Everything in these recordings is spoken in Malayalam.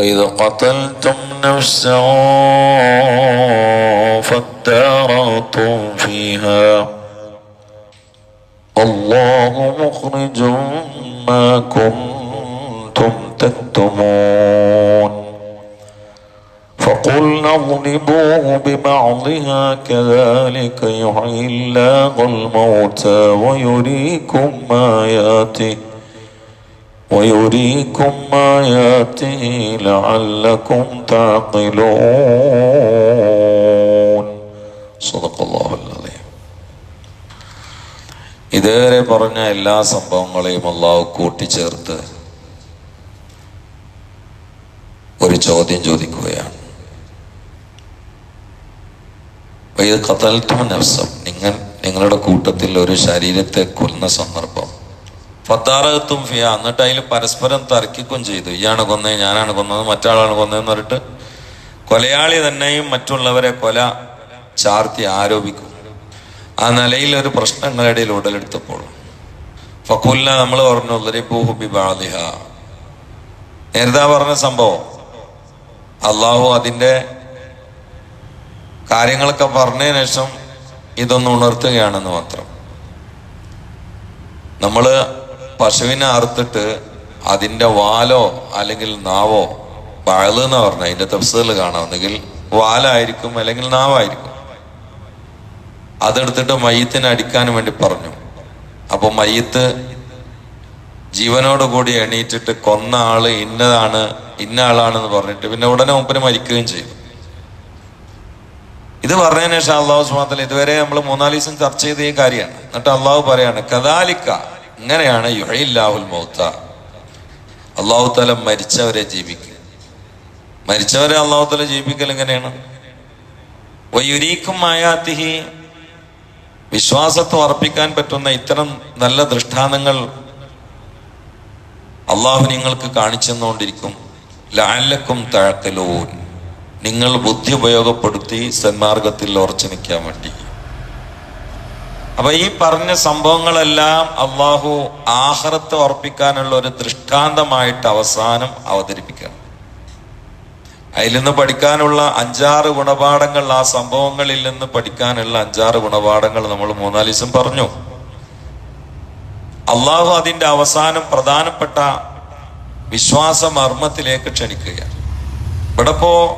وإذ قتلتم نفسا فادارأتم فيها الله مخرج ما كنتم تكتمون فقلنا اضربوه ببعضها كذلك يحيي الله الموتى ويريكم آياته ويريكم آياته لعلكم تعقلون صدق الله العظيم ഇതേറെ പറഞ്ഞ എല്ലാ സംഭവങ്ങളെയും അള്ളാഹു കൂട്ടിച്ചേർത്ത് ഒരു ചോദ്യം ചോദിക്കുകയാണ് ഇത് കത്തൽത്തും നഫ്സം നിങ്ങൾ നിങ്ങളുടെ കൂട്ടത്തിൽ ഒരു ശരീരത്തെ കൊല്ലുന്ന സന്ദർഭം ഫത്താറകത്തും ഫിയ. എന്നിട്ട് അതിൽ പരസ്പരം തർക്കിക്കും ചെയ്തു. ഇയാണ് കൊന്നത് ഞാനാണ് കൊന്നത് മറ്റാളാണ് കൊന്നതെന്ന് പറഞ്ഞിട്ട് കൊലയാളി തന്നെയും മറ്റുള്ളവരെ കൊല ചാർത്തി ആരോപിക്കും. ആ നിലയിൽ ഒരു പ്രശ്നങ്ങളുടെ ഇടയിൽ ഉടലെടുത്തപ്പോൾ. ഫക്കുല്ല നമ്മൾ പറഞ്ഞു ലരിബൂഹു ബാലിഹ നേരത്തെ പറഞ്ഞ സംഭവം. അള്ളാഹു അതിന്റെ കാര്യങ്ങളൊക്കെ പറഞ്ഞതിന് ശേഷം ഇതൊന്ന് ഉണർത്തുകയാണെന്ന് മാത്രം. നമ്മൾ പശുവിനെ അറുത്തിട്ട് അതിന്റെ വാലോ അല്ലെങ്കിൽ നാവോ പഴൽ എന്ന് പറഞ്ഞ അതിന്റെ തഫ്സീൽ കാണാം. ഒന്നുകിൽ വാലായിരിക്കും അല്ലെങ്കിൽ നാവായിരിക്കും. അതെടുത്തിട്ട് മയ്യത്തിന് അടിക്കാൻ വേണ്ടി പറഞ്ഞു. അപ്പൊ മയ്യത്ത് ജീവനോട് കൂടി എണീറ്റിട്ട് കൊന്ന ആൾ ഇന്നതാണ് ഇന്ന ആളാണെന്ന് പറഞ്ഞിട്ട് പിന്നെ ഉടനെ മുമ്പിന് മരിക്കുകയും ചെയ്തു. ഇത് പറഞ്ഞതിന് ശേഷം അള്ളാഹു സുമാത്തല ഇതുവരെ നമ്മൾ മൂന്നാൽ ദിവസം ചർച്ച ചെയ്ത ഈ കാര്യമാണ്. എന്നിട്ട് അള്ളാഹു പറയാണ് കദാലിക്ക ഇങ്ങനെയാണ് യുഹയില്ലാഹുൽ മൗത്ത. അള്ളാഹു തല മരിച്ചവരെ ജീവിക്കുക മരിച്ചവരെ അള്ളാഹു തല ജീവിക്കൽ എങ്ങനെയാണ്? വയുരീക്കും മായാത്തിഹി വിശ്വാസത്വം അർപ്പിക്കാൻ പറ്റുന്ന ഇത്തരം നല്ല ദൃഷ്ടാന്തങ്ങൾ അള്ളാഹു നിങ്ങൾക്ക് കാണിച്ചെന്നുകൊണ്ടിരിക്കും. ലാലക്കും താഴ്ത്തലോ നിങ്ങൾ ബുദ്ധി ഉപയോഗപ്പെടുത്തി സന്മാർഗത്തിൽ ഉറച്ചു നിൽക്കാൻ വേണ്ടി. അപ്പൊ ഈ പറഞ്ഞ സംഭവങ്ങളെല്ലാം അള്ളാഹു ആഹ്റത്ത് ഉറപ്പിക്കാനുള്ള ഒരു ദൃഷ്ടാന്തമായിട്ട് അവസാനം അവതരിപ്പിക്കണം. അതിൽ നിന്ന് പഠിക്കാനുള്ള അഞ്ചാറ് ഗുണപാഠങ്ങൾ ആ സംഭവങ്ങളിൽ നിന്ന് പഠിക്കാനുള്ള അഞ്ചാറ് ഗുണപാഠങ്ങൾ നമ്മൾ മൂന്നാൽ ദിവസം പറഞ്ഞു. അള്ളാഹു അതിന്റെ അവസാനം പ്രധാനപ്പെട്ട വിശ്വാസ മർമ്മത്തിലേക്ക് ക്ഷണിക്കുകയാണ്. ഇവിടെ ഇപ്പോ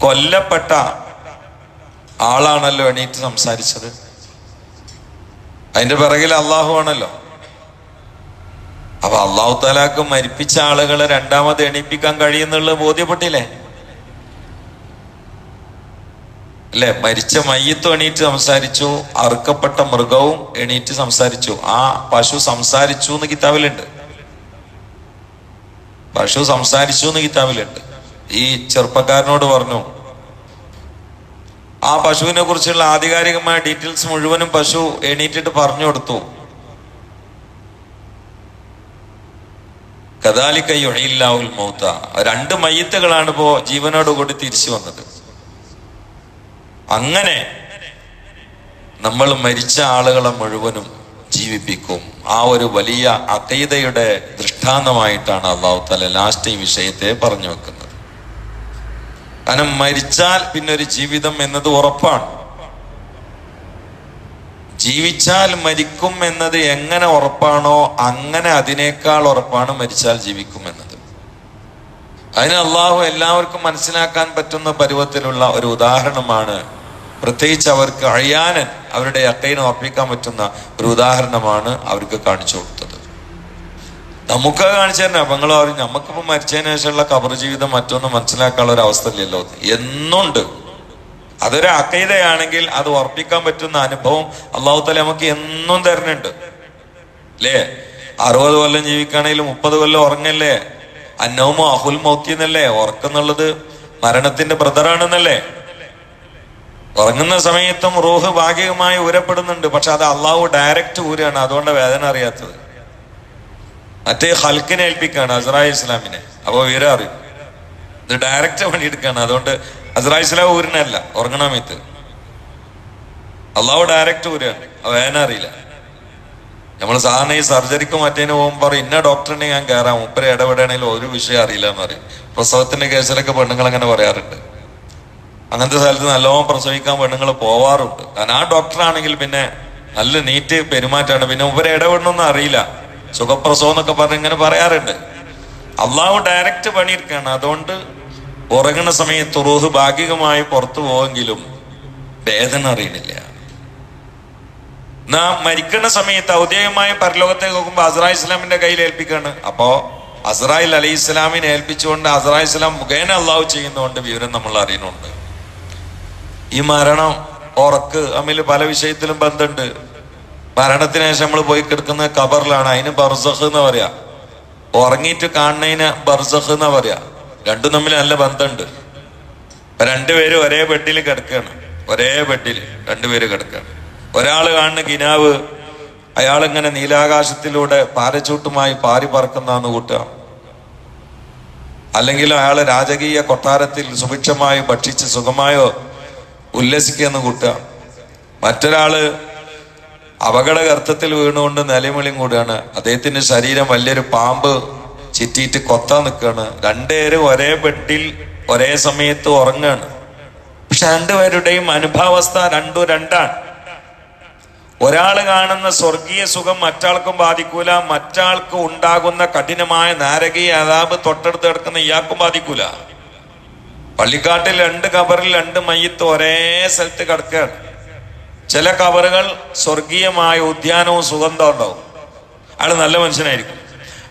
കൊല്ലപ്പെട്ട ആളാണല്ലോ എണീറ്റ് സംസാരിച്ചത്. അതിന്റെ പിറകിൽ അള്ളാഹു ആണല്ലോ. അപ്പൊ അള്ളാഹു താലാക്ക് മരിപ്പിച്ച ആളുകളെ രണ്ടാമത് എണീപ്പിക്കാൻ കഴിയുന്നുള്ളത് ബോധ്യപ്പെട്ടില്ലേ? അല്ലെ? മരിച്ച മയ്യത്തും എണീറ്റ് സംസാരിച്ചു അറുക്കപ്പെട്ട മൃഗവും എണീറ്റ് സംസാരിച്ചു. ആ പശു സംസാരിച്ചു എന്ന് കിതാബിലുണ്ട്. പശു സംസാരിച്ചു എന്ന് കിതാബിലുണ്ട്. ഈ ചെറുപ്പക്കാരനോട് പറഞ്ഞു ആ പശുവിനെ കുറിച്ചുള്ള ആധികാരികമായ ഡീറ്റെയിൽസ് മുഴുവനും പശു എണീറ്റിട്ട് പറഞ്ഞു കൊടുത്തു. കദാലിക്ക യുഹയില്ലാവുൽ മൗത്ത. രണ്ട് മയ്യത്തുകളാണ് ഇപ്പോ ജീവനോട് കൂടി തിരിച്ചു വന്നത്. അങ്ങനെ നമ്മൾ മരിച്ച ആളുകളെ മുഴുവനും ജീവിപ്പിക്കും. ആ ഒരു വലിയ അക്കൈതയുടെ ദൃഷ്ടാന്തമായിട്ടാണ് അള്ളാഹു തല ലാസ്റ്റ് ഈ വിഷയത്തെ പറഞ്ഞു വെക്കുന്നത്. കാരണം മരിച്ചാൽ പിന്നെ ഒരു ജീവിതം എന്നത് ഉറപ്പാണ്. ജീവിച്ചാൽ മരിക്കും എന്നത് എങ്ങനെ ഉറപ്പാണോ അങ്ങനെ അതിനേക്കാൾ ഉറപ്പാണ് മരിച്ചാൽ ജീവിക്കും എന്നത്. അതിന് അള്ളാഹു എല്ലാവർക്കും മനസ്സിലാക്കാൻ പറ്റുന്ന പരുവത്തിലുള്ള ഒരു ഉദാഹരണമാണ് പ്രത്യേകിച്ച് അവർക്ക് അഴിയാനൻ അവരുടെ അക്കൈനെ ഉറപ്പിക്കാൻ പറ്റുന്ന ഒരു ഉദാഹരണമാണ് അവർക്ക് കാണിച്ചു കൊടുത്തത്. നമുക്ക് കാണിച്ചു തന്നെ അപ്പൊ നിങ്ങൾ പറയും നമുക്കിപ്പോ മരിച്ചതിന് ശേഷമുള്ള കബർ ജീവിതം മറ്റൊന്നും മനസ്സിലാക്കാനുള്ള ഒരു അവസ്ഥ ഇല്ലല്ലോ എന്നുണ്ട്. അതൊരു അക്കൈതയാണെങ്കിൽ അത് ഉറപ്പിക്കാൻ പറ്റുന്ന അനുഭവം അള്ളാഹു തല നമുക്ക് എന്നും തരുന്നുണ്ട്. അല്ലേ അറുപത് കൊല്ലം ജീവിക്കുകയാണെങ്കിൽ മുപ്പത് കൊല്ലം ഉറങ്ങല്ലേ? അന്നവുമോ അഹുൽ മൗത്തി എന്നല്ലേ? ഉറക്കുന്നുള്ളത് മരണത്തിന്റെ ബ്രദറാണെന്നല്ലേ? ഉറങ്ങുന്ന സമയത്തും റൂഹ് ഭാഗികമായി ഊരപ്പെടുന്നുണ്ട് പക്ഷെ അത് അള്ളാഹു ഡയറക്റ്റ് ഊരാണ്. അതുകൊണ്ട് വേദന അറിയാത്തത്. മറ്റേ ഹൽക്കിനെ ഏൽപ്പിക്കുകയാണ് അസറായി ഇസ്ലാമിനെ. അപ്പോൾ വിവരം അറിയും. ഇത് ഡയറക്റ്റ് പണിയെടുക്കുകയാണ് അതുകൊണ്ട് അസറായി ഇസ്ലാം ഊരിനല്ല. ഉറങ്ങണമേത്ത് അള്ളാഹു ഡയറക്റ്റ് ഊരാണ്. വേനറിയില്ല നമ്മൾ സാധാരണ ഈ സർജറിക്ക് മറ്റേന് പോകുമ്പോൾ പറയും ഇന്ന ഡോക്ടറിനെ ഞാൻ കയറാം. മുപ്പര് ഇടപെടുകയാണെങ്കിൽ ഒരു വിഷയം അറിയില്ല എന്ന് പറയും. പ്രസവത്തിന്റെ കേസിലൊക്കെ പെണ്ണുങ്ങൾ അങ്ങനെ പറയാറുണ്ട്. അങ്ങനത്തെ സ്ഥലത്ത് നല്ലോണം പ്രസവിക്കാൻ പെണ്ണുങ്ങൾ പോവാറുണ്ട്. കാരണം ആ ഡോക്ടറാണെങ്കിൽ പിന്നെ നല്ല നീറ്റ് പെരുമാറ്റമാണ്. പിന്നെ ഇവരെ ഇടപെടണമെന്ന് അറിയില്ല. സുഖപ്രസവം എന്നൊക്കെ പറഞ്ഞ് ഇങ്ങനെ പറയാറുണ്ട്. അള്ളാഹു ഡയറക്റ്റ് പണിയെടുക്കുകയാണ്. അതുകൊണ്ട് ഉറങ്ങുന്ന സമയത്ത് റൂഹ് ഭാഗികമായി പുറത്തു പോവെങ്കിലും വേദന അറിയണില്ല നാം മരിക്കുന്ന സമയത്ത് ഔദ്യോഗികമായ പരലോകത്തേക്ക് നോക്കുമ്പോൾ അസറായി ഇസ്ലാമിന്റെ കയ്യിൽ ഏൽപ്പിക്കുകയാണ്. അപ്പോ അസറായിൽ അലി ഇസ്ലാമിനെ ഏൽപ്പിച്ചുകൊണ്ട് അസറായി ഇസ്ലാം മുഖേന അള്ളാഹു ചെയ്യുന്നതുകൊണ്ട് വിവരം നമ്മൾ അറിയുന്നുണ്ട്. ഈ മരണം ഉറക്ക് തമ്മിൽ പല വിഷയത്തിലും ബന്ധമുണ്ട്. മരണത്തിന് ശേഷം നമ്മൾ പോയി കിടക്കുന്ന കബറിലാണ് അതിന് ബർസഖ് എന്ന് പറയാ. ഉറങ്ങിയിട്ട് കാണുന്നതിന് ബർസഖ് എന്ന് പറയാ. രണ്ടും തമ്മിൽ നല്ല ബന്ധമുണ്ട്. രണ്ടുപേരും ഒരേ ബെഡിൽ കിടക്കുകയാണ്. ഒരേ ബെഡിൽ രണ്ടുപേര് കിടക്കുകയാണ്. ഒരാൾ കാണുന്ന കിനാവ് അയാൾ ഇങ്ങനെ നീലാകാശത്തിലൂടെ പാരച്ചൂട്ടുമായി പാറി പറക്കുന്നാന്ന് കൂട്ടുക. അല്ലെങ്കിൽ അയാൾ രാജകീയ കൊട്ടാരത്തിൽ സുഭിക്ഷമായി ഭക്ഷിച്ച് സുഖമായോ ഉല്ലസിക്കുന്ന കൂട്ടുക. മറ്റൊരാൾ അപകടഗർത്തത്തിൽ വീണുകൊണ്ട് നിലവിളിയും കൂടിയാണ് അദ്ദേഹത്തിന്റെ ശരീരം വലിയൊരു പാമ്പ് ചിറ്റിയിട്ട് കൊത്താൻ നിൽക്കുകയാണ്. രണ്ടുപേരും ഒരേ ബെഡിൽ ഒരേ സമയത്ത് ഉറങ്ങാണ് പക്ഷെ രണ്ടുപേരുടെയും അനുഭാവസ്ഥ രണ്ടു രണ്ടാണ്. ഒരാൾ കാണുന്ന സ്വർഗീയ സുഖം മറ്റാൾക്കും ബാധിക്കൂല. മറ്റാൾക്ക് ഉണ്ടാകുന്ന കഠിനമായ നാരകീയ അതാപ് തൊട്ടടുത്ത് കിടക്കുന്ന ഇയാൾക്കും ബാധിക്കൂല. പള്ളിക്കാട്ടിൽ രണ്ട് കബറിൽ രണ്ട് മയ്യത്ത് ഒരേ സ്ഥലത്ത് കിടക്കുകയാണ്. ചില കവറുകൾ സ്വർഗീയമായ ഉദ്യാനവും സുഗന്ധവും ഉണ്ടാവും. അയാൾ നല്ല മനുഷ്യനായിരിക്കും.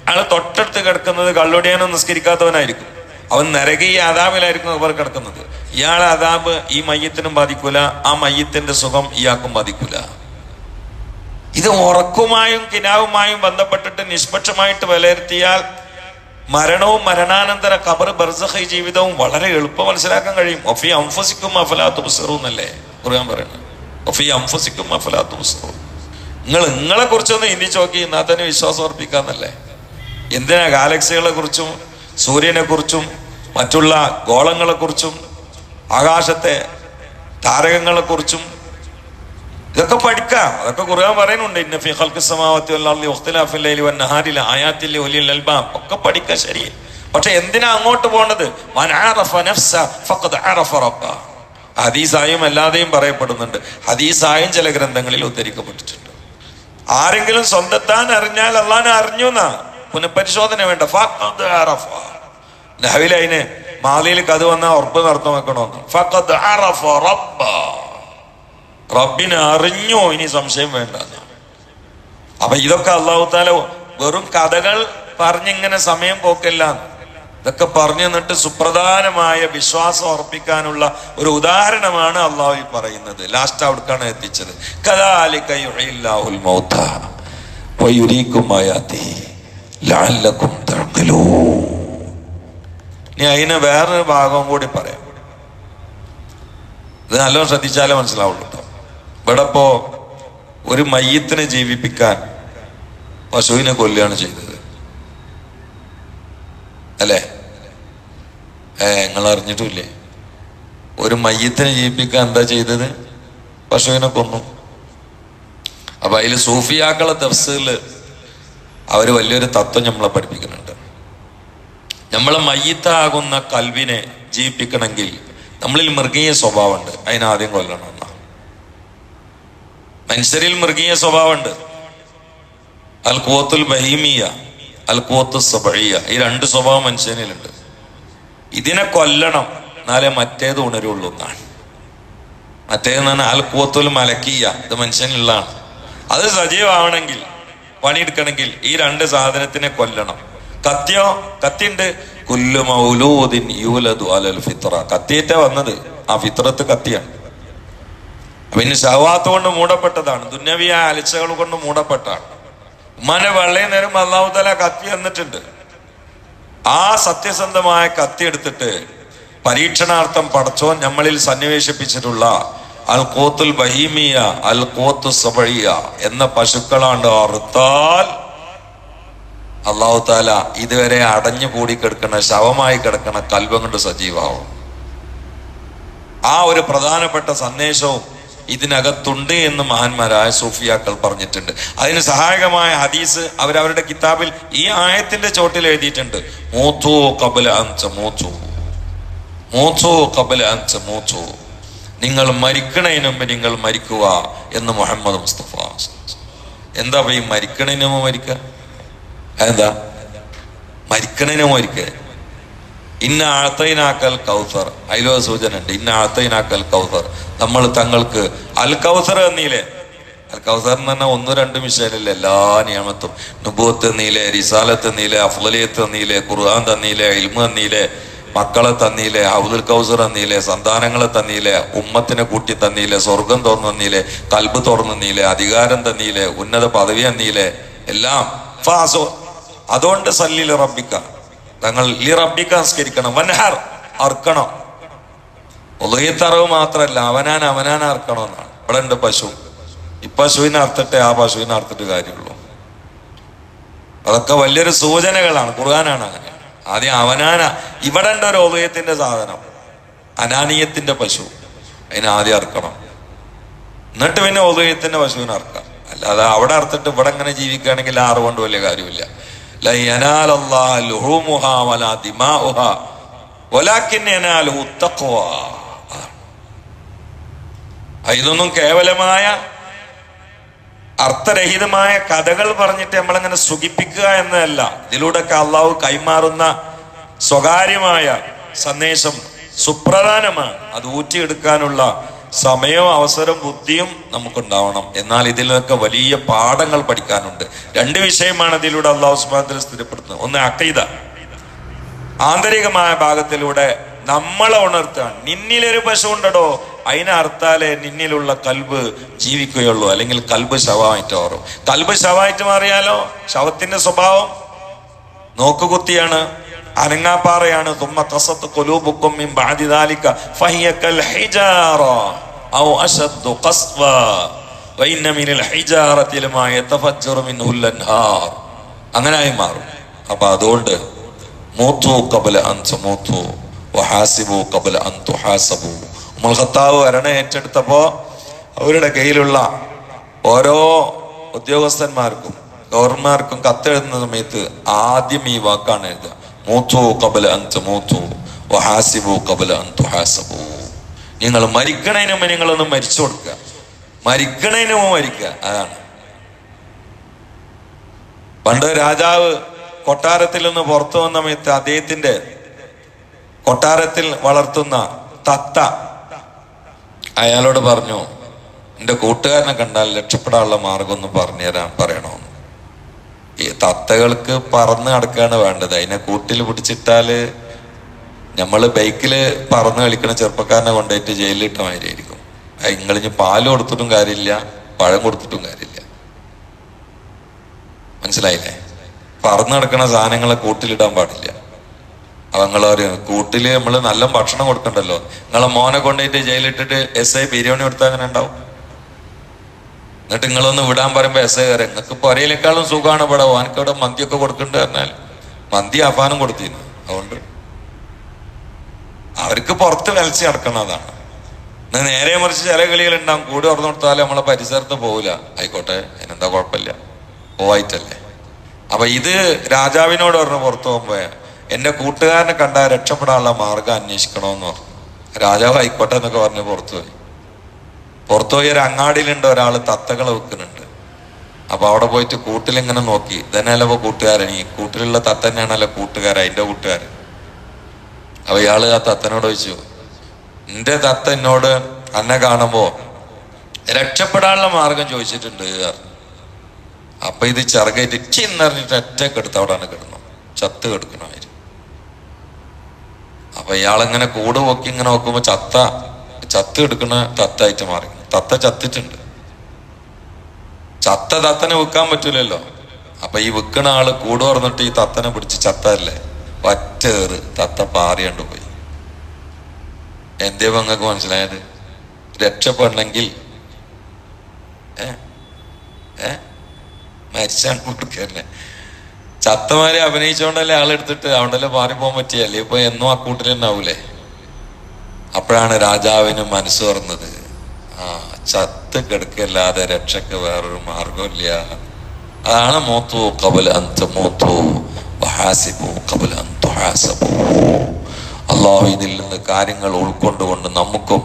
അയാൾ തൊട്ടടുത്ത് കിടക്കുന്നത് കള്ളുടിയാനോ നിസ്കരിക്കാത്തവനായിരിക്കും. അവൻ നരകീയ അതാബിലായിരിക്കും അവർ കിടക്കുന്നത്. ഇയാളെ അതാബ് ഈ മയ്യത്തിനും ബാധിക്കൂല ആ മയ്യത്തിന്റെ സുഖം ഇയാൾക്കും ബാധിക്കൂല. ഇത് ഉറക്കുമായും കിനാവുമായും ബന്ധപ്പെട്ടിട്ട് നിഷ്പക്ഷമായിട്ട് വിലയിരുത്തിയാൽ മരണവും മരണാനന്തര ഖബർ ബർസഖി ജീവിതവും വളരെ എളുപ്പം മനസ്സിലാക്കാൻ കഴിയും. ഒഫി അംഫസിക്കും ബുസറു എന്നല്ലേ ഖുർആൻ പറയുന്നത്. നിങ്ങൾ നിങ്ങളെ കുറിച്ചൊന്ന് ഇനി നോക്കി എന്നാൽ തന്നെ വിശ്വാസം അർപ്പിക്കാന്നല്ലേ എന്തിനാ ഗാലക്സികളെ കുറിച്ചും സൂര്യനെ കുറിച്ചും മറ്റുള്ള ഗോളങ്ങളെ കുറിച്ചും ആകാശത്തെ താരകങ്ങളെ കുറിച്ചും? ഇതൊക്കെ പഠിക്കാം. അതൊക്കെ ഖുർആൻ പറയുന്നുണ്ട് ഇന്ന ഫിഹൽക്ക് ഖൽഖി സമാവാതി വൽ അർളി വഖ്തിലാഫിൽ ലൈലി അൽബാബ്. ഒക്കെ പഠിക്കാം ശരി പക്ഷെ എന്തിനാ അങ്ങോട്ട് പോണത്? മൻ നഫ്സ ഫഖദ് റബ്ബ. ഹദീസായും അല്ലാതെയും പറയപ്പെടുന്നുണ്ട്. ഹദീസായും ചില ഗ്രന്ഥങ്ങളിൽ ഉദ്ധരിക്കപ്പെട്ടിട്ടുണ്ട്. ആരെങ്കിലും സ്വന്തത്താൻ അറിഞ്ഞാൽ അള്ളാനെ അറിഞ്ഞു എന്നാ? പുനഃപരിശോധന വേണ്ട. നഹവിൽ അതിന് മാലിയിൽ കത് വന്നാൽ ഉറപ്പ് നടത്തം വെക്കണമെന്ന്. റബ്ബിനെ അറിഞ്ഞോ? ഇനി സംശയം വേണ്ട അപ്പൊ ഇതൊക്കെ അള്ളാഹു വെറും കഥകൾ പറഞ്ഞിങ്ങനെ സമയം പോക്കല്ല ഇതൊക്കെ പറഞ്ഞു നിന്നിട്ട് സുപ്രധാനമായ വിശ്വാസം അർപ്പിക്കാനുള്ള ഒരു ഉദാഹരണമാണ് അള്ളാഹു പറയുന്നത്. ലാസ്റ്റ് അവിടേക്കാണ് എത്തിച്ചത്. അതിന് വേറൊരു ഭാഗം കൂടി പറയാം. ഇത് നല്ലോ ശ്രദ്ധിച്ചാലേ മനസ്സിലാവുള്ളൂ കേട്ടോ ഇവിടെ ഇപ്പോ ഒരു മയ്യത്തിനെ ജീവിപ്പിക്കാൻ പശുവിനെ കൊല്ലുകയാണ് ചെയ്തത്. അല്ലേ? ഏ നിങ്ങൾ അറിഞ്ഞിട്ടില്ലേ ഒരു മയ്യത്തിനെ ജീവിപ്പിക്കാൻ എന്താ ചെയ്തത്? പശുവിനെ കൊന്നു. അപ്പൊ അതിൽ സൂഫിയാക്കളെ തഫ്സിൽ അവർ വലിയൊരു തത്വം നമ്മളെ പഠിപ്പിക്കുന്നുണ്ട്. നമ്മളെ മയ്യത്താകുന്ന കൽവിനെ ജീവിപ്പിക്കണമെങ്കിൽ നമ്മളിൽ മൃഗീയ സ്വഭാവമുണ്ട്. അതിനാദ്യം കൊല്ലണം എന്നാ. മനുഷ്യരിൽ മൃഗീയ സ്വഭാവമുണ്ട്. അൽ കൂത്തുൽ ബഹീമിയ അൽ കൂത്തു സബഴിയ ഈ രണ്ട് സ്വഭാവം മനുഷ്യനിലുണ്ട്. ഇതിനെ കൊല്ലണം എന്നാലേ മറ്റേത് ഉണരുള്ളൂ എന്നാണ്. മറ്റേത് പറഞ്ഞാൽ അൽ കൂത്തുൽ മലക്കിയ ഇത് മനുഷ്യനുള്ളതാണ് അത് സജീവമാവണമെങ്കിൽ പണിയെടുക്കണമെങ്കിൽ ഈ രണ്ട് സാധനത്തിനെ കൊല്ലണം. കത്തിയോ? കത്തിണ്ട് കുല്ലു മൗലൂദിൻ യൂലദു അലൽ ഫിത്ര. കത്തിയേറ്റ വന്നത്. ആ ഫിത്രത്ത് കത്തിയാണ്. പിന്നെ ഷവാത്ത് കൊണ്ട് മൂടപ്പെട്ടതാണ്. ദുന്നവിയ അലച്ചകൾ കൊണ്ട് മൂടപ്പെട്ടാണ്. ഉമ്മാന്റെ വെള്ളയിൽ നേരം അള്ളാഹുദല കത്തി തന്നിട്ടുണ്ട്. ആ സത്യസന്ധമായ കത്തി എടുത്തിട്ട് പരീക്ഷണാർത്ഥം പടച്ചോൻ നമ്മളിൽ സന്നിവേശിപ്പിച്ചിട്ടുള്ള അൽ കോത്തുൽ ബഹീമിയ അൽ കോത്തു സബഴിയ എന്ന പശുക്കളാണ്ട് അറുത്താൽ അള്ളാഹു താല ഇതുവരെ അടഞ്ഞു കൂടി കിടക്കണ ശവമായി കിടക്കണ കൽവം കൊണ്ട് സജീവാവും ആ ഒരു പ്രധാനപ്പെട്ട സന്ദേശവും ഇതിനകത്തുണ്ട് എന്ന് മഹാന്മാരായ സൂഫിയാക്കൾ പറഞ്ഞിട്ടുണ്ട്. അതിന് സഹായകമായ ഹദീസ് അവരവരുടെ കിതാബിൽ ഈ ആയത്തിന്റെ ചോട്ടിൽ എഴുതിയിട്ടുണ്ട്. മൂത്തോ കബല അഞ്ച മൂത്തോ. മൂത്തു കബല അഞ്ച മൂത്തു. നിങ്ങൾ മരിക്കണതിന് മുമ്പ് നിങ്ങൾ മരിക്കുക എന്ന് മുഹമ്മദ് മുസ്തഫ എന്താ ഈ മരിക്കണതിന് മുമ്പ് മരിക്കുക? എന്താ മരിക്കണതിന് മുമ്പ് മരിക്കുക. ഇന്ന അത്തൈനാക്കൽ കൗസർ. അതിലോ സൂചന ഉണ്ട് ഇന്ന അത്തൈനാക്കൽ കൗസർ. നമ്മൾ തങ്ങൾക്ക് അൽ കൗസർ എന്നീലേ. അൽ കൗസർ എന്ന് പറഞ്ഞാൽ ഒന്നും രണ്ടും വിഷയമില്ല. എല്ലാ നിയമത്തും. നുബൂത്ത് എന്നീലെ റിസാലത്ത് എന്നീലെ അഫ്ലലിയത്ത് എന്നീലെ ഖുർആൻ തന്നീലെ ഇൽമ എന്നീലെ മക്കളെ തന്നീലെ ഹൗദുൽ കൗസർ എന്നീലെ സന്താനങ്ങളെ തന്നീലെ ഉമ്മത്തിനെ കൂട്ടി തന്നീലെ സ്വർഗം തുറന്നീലെ കൽബ് തുറന്നീലെ അധികാരം തന്നീലെ ഉന്നത പദവി എന്നീലെ എല്ലാം അതുകൊണ്ട് സല്ലിൽ റബ്ബിക്ക. തങ്ങൾ ലി റബ്ബിക്ക വൻഹാർ അർക്കണം. ഉദയത്തറവ് മാത്രല്ല അവനാൻ അവനാൻ അർക്കണം എന്നാണ് ഇവിടെ ഉണ്ട് പശു. ഈ പശുവിനെ അർത്തിട്ടെ ആ പശുവിനെ അർത്തിട്ട് കാര്യമുള്ളൂ. അതൊക്കെ വലിയൊരു സൂചനകളാണ് ഖുർആനാണ് അങ്ങനെ. ആദ്യം അവനാന ഇവിടെ ഉണ്ട് ഒരു ഉദയത്തിന്റെ സാധനം. അനാനീയത്തിന്റെ പശു. അതിനെ ആദ്യം അർക്കണം. എന്നിട്ട് പിന്നെ ഉദയത്തിന്റെ പശുവിനെ അർക്കാം. അല്ലാതെ അവിടെ അർത്തിട്ട് ഇവിടെ ഇങ്ങനെ ജീവിക്കുകയാണെങ്കിൽ ആറ് കൊണ്ട് വലിയ കാര്യമില്ല. ഇതൊന്നും കേവലമായ അർത്ഥരഹിതമായ കഥകൾ പറഞ്ഞിട്ട് നമ്മളങ്ങനെ സുഖിപ്പിക്കുക എന്നതല്ല. ഇതിലൂടെയൊക്കെ അള്ളാഹു കൈമാറുന്ന സ്വകാര്യമായ സന്ദേശം സുപ്രധാനമാണ്. അത് ഊറ്റിയെടുക്കാനുള്ള സമയവും അവസരവും ബുദ്ധിയും നമുക്കുണ്ടാവണം. എന്നാൽ ഇതിൽ നിന്നൊക്കെ വലിയ പാഠങ്ങൾ പഠിക്കാനുണ്ട്. രണ്ട് വിഷയമാണ് ഇതിലൂടെ അള്ളാഹു സുബാത്തിൽ സ്ഥിരപ്പെടുത്തുന്നത്. ഒന്ന് അക്കൈത ആന്തരികമായ ഭാഗത്തിലൂടെ നമ്മളെ ഉണർത്താൻ നിന്നിലൊരു പശു ഉണ്ടടോ അതിനർത്താലേ നിന്നിലുള്ള കൽബ് ജീവിക്കുകയുള്ളൂ. അല്ലെങ്കിൽ കൽബ് ശവമായിട്ട് മാറും. കൽബ് ശവമായിട്ട് മാറിയാലോ? ശവത്തിന്റെ സ്വഭാവം നോക്കുകുത്തിയാണ്. അനങ്ങാപ്പാറയാണ്. അങ്ങനായി മാറും. അപ്പൊ അതുകൊണ്ട് മൂത്തു കബല അൻ തമൂത്തു വഹാസിബു കബല ഉമർ ഖത്താബ് ഭരണ ഏറ്റെടുത്തപ്പോ അവരുടെ കയ്യിലുള്ള ഓരോ ഉദ്യോഗസ്ഥന്മാർക്കും ഗവർണർമാർക്കും കത്തെഴുതുന്ന സമയത്ത് ആദ്യം ഈ വാക്കാണ് എഴുതുക. മൂത്തു കബല അന്ത് മൂത്തു വഹാസിബു കബല അൻ ഹാസബു നിങ്ങൾ മരിക്കണതിന് മുമ്പ് നിങ്ങളൊന്ന് മരിച്ചു കൊടുക്കുക. മരിക്കണതിന് മുമ്പ് മരിക്കുക. അതാണ്. പണ്ട് രാജാവ് കൊട്ടാരത്തിൽ നിന്ന് പുറത്തു വന്ന സമയത്ത് അദ്ദേഹത്തിന്റെ കൊട്ടാരത്തിൽ വളർത്തുന്ന തത്ത അയാളോട് പറഞ്ഞു എന്റെ കൂട്ടുകാരനെ കണ്ടാൽ രക്ഷപ്പെടാനുള്ള മാർഗം ഒന്ന് പറഞ്ഞുതരാൻ പറയണമെന്ന് ഈ തത്തകൾക്ക് പറന്ന് നടക്കുകയാണ് വേണ്ടത്. അതിനെ കൂട്ടിൽ പിടിച്ചിട്ടാൽ നമ്മൾ ബൈക്കിൽ പറന്ന് കളിക്കണ ചെറുപ്പക്കാരനെ കൊണ്ടുപോയിട്ട് ജയിലിലിട്ട മാതിരിയായിരിക്കും. നിങ്ങളിഞ്ഞ് പാൽ കൊടുത്തിട്ടും കാര്യമില്ല പഴം കൊടുത്തിട്ടും കാര്യമില്ല. മനസ്സിലായില്ലേ? പറന്ന് നടക്കുന്ന സാധനങ്ങളെ കൂട്ടിലിടാൻ പാടില്ല. അപ്പൊ നിങ്ങൾ പറയും കൂട്ടിൽ നമ്മൾ നല്ല ഭക്ഷണം കൊടുക്കണ്ടല്ലോ. നിങ്ങളെ മോനെ കൊണ്ടുപോയിട്ട് ജയിലിട്ടിട്ട് എസ് ഐ ബിരിയാണി കൊടുത്താൽ അങ്ങനെ ഉണ്ടാവും? എന്നിട്ട് നിങ്ങളൊന്ന് വിടാൻ പറയുമ്പോ എസ് കയറി നിങ്ങൾക്ക് പൊരയിലേക്കാളും സുഖമാണ് ഇവിടെ. ഓനക്ക് ഇവിടെ മന്തിയൊക്കെ കൊടുക്കണ്ട് പറഞ്ഞാൽ മന്തി അഫാനും കൊടുത്തിരുന്നു. അതുകൊണ്ട് അവർക്ക് പുറത്ത് വലിച്ചു നടക്കണതാണ് നേരെ മറിച്ച് ചില കളികളുണ്ടാവും കൂടി തുറന്നു കൊടുത്താലും നമ്മളെ പരിസരത്ത് പോവില്ല. ആയിക്കോട്ടെ അതിനെന്താ കുഴപ്പമില്ല. പോവായിട്ടല്ലേ. അപ്പൊ ഇത് രാജാവിനോട് പറഞ്ഞു പുറത്തു പോകുമ്പോ എന്റെ കൂട്ടുകാരനെ കണ്ടാൽ രക്ഷപ്പെടാനുള്ള മാർഗം അന്വേഷിക്കണമെന്ന് പറഞ്ഞു. രാജാവ് ആയിക്കോട്ടെ എന്നൊക്കെ പറഞ്ഞ് പുറത്തു പോയി. പുറത്തു പോയി ഒരു അങ്ങാടിയിലുണ്ട് ഒരാൾ തത്തകളെ വെക്കുന്നുണ്ട്. അപ്പൊ അവിടെ പോയിട്ട് കൂട്ടിലിങ്ങനെ നോക്കി. ഇതന്നെയല്ലോ കൂട്ടുകാരൻ ഈ കൂട്ടിലുള്ള തത്ത തന്നെയാണല്ലോ കൂട്ടുകാരൻ അതിന്റെ കൂട്ടുകാരൻ അപ്പൊ ഇയാൾ ആ തത്തനോട് ചോദിച്ചു എന്റെ തത്ത എന്നോട് അന്നെ കാണുമ്പോ രക്ഷപ്പെടാനുള്ള മാർഗം ചോദിച്ചിട്ടുണ്ട് അപ്പൊ ഇത് ചെറുകയറ്റ് ചിന്ന് പറഞ്ഞിട്ട് എടുത്ത് അവിടെയാണ് കിടന്നു ചത്ത് കിടക്കണമായിരുന്നു അപ്പൊ ഇയാളിങ്ങനെ കൂട് പൊക്കി ഇങ്ങനെ നോക്കുമ്പോ ചത്ത ചത്ത് എടുക്കുന്ന തത്തായിട്ട് മാറി. തത്ത ചത്തിട്ടുണ്ട്. ചത്ത തത്തനെ വിൽക്കാൻ പറ്റൂലല്ലോ. അപ്പൊ ഈ വിൽക്കണ ആൾ കൂട് പറഞ്ഞിട്ട് ഈ തത്തനെ പിടിച്ച് ചത്തല്ലേ? ഒറ്റേറ് തത്ത പാറിയണ്ട് പോയി. എന്തേ പങ്ങൾക്ക് മനസ്സിലായത്? രക്ഷപ്പെടണമെങ്കിൽ കൊടുക്കല്ലേ. ചത്തമാരെ അഭിനയിച്ചോണ്ടല്ലേ ആളെടുത്തിട്ട് അവിടെല്ലാം മാറി പോകാൻ പറ്റിയല്ലേ ഇപ്പൊ എന്നും ആ കൂട്ടിൽ തന്നെ ആവൂലേ? അപ്പോഴാണ് രാജാവിന് മനസ്സ് തുറന്നത്. ആ ചത്ത് കിടക്കല്ലാതെ രക്ഷക്ക് വേറൊരു മാർഗമില്ല അതാണ് മോത്തു കബൽ അന്ത് മോത്തു വഹാസിബു കബൽ അന്തു ഹാസബു അള്ളാഹു ഇതിൽ നിന്ന് കാര്യങ്ങൾ ഉൾക്കൊണ്ടുകൊണ്ട് നമുക്കും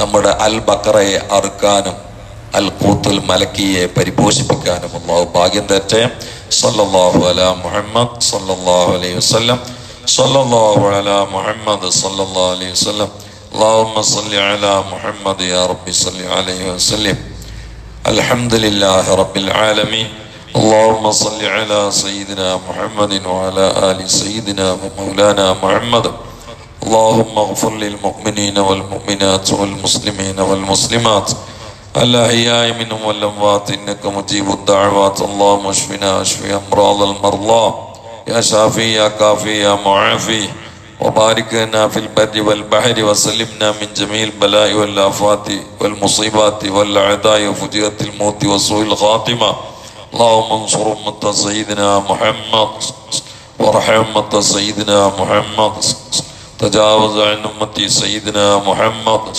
നമ്മുടെ അൽ ബക്കറയെ അറുക്കാനും അൽ കൂത്തുൽ മലക്കിയെ പരിപോഷിപ്പിക്കാനും അള്ളാഹു ഭാഗ്യം തെറ്റെ സല്ലല്ലാഹു അലാ മുഹമ്മദ് സല്ലല്ലാഹു അലൈഹി വസല്ലം. സല്ലല്ലാഹു അലാ മുഹമ്മദ് സല്ലല്ലാഹു അലൈഹി വസല്ലം. اللهم صل على محمد يا رب صل عليه وسلم الحمد لله رب العالمين اللهم صل على سيدنا محمد وعلى آل سيدنا ومولانا محمد اللهم اغفر للمؤمنين والمؤمنات والمسلمين والمسلمات الأحياء منهم والأموات إنك مجيب الدعوات اللهم اشفنا اشف أمراض المرضى يا شافي يا كافي يا معافي وبارك لنا في البر والبحر وسلمنا من جميع البلاء والآفات والمصيبات والأعداء وفجأة الموت وسوء الخاتمة. اللهم انصر أمة سيدنا محمد وارحم أمة سيدنا محمد. تجاوز عن أمتي سيدنا محمد.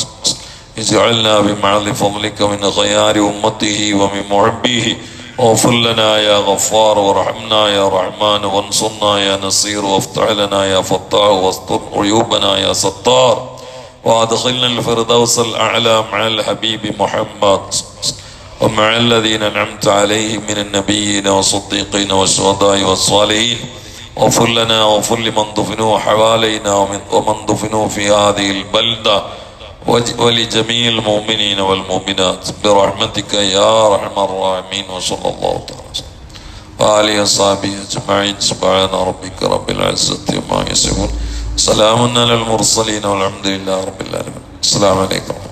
اجعلنا بمعل فضلك من خيار أمته ومن محبيه. واغفر لنا يا غفار وارحمنا يا رحمن وانصرنا يا نصير وافتح لنا يا فتاح واستر عيوبنا يا ستار وادخلنا الفردوس الأعلى مع الحبيب محمد ومع الذين أنعمت عليهم من النبيين والصديقين والشهداء والصالحين. واغفر لنا واغفر لمن دفنوا حوالينا ومن دفنوا في هذه البلدة. وج- ولجميع المؤمنين والمؤمنات برحمتك يا أرحم الراحمين وصلى الله تعالى وسلم وآله وصحبه أجمعين. سبحان ربك رب العزة عما يصفون سلام على المرسلين والحمد لله رب العالمين. السلام عليكم.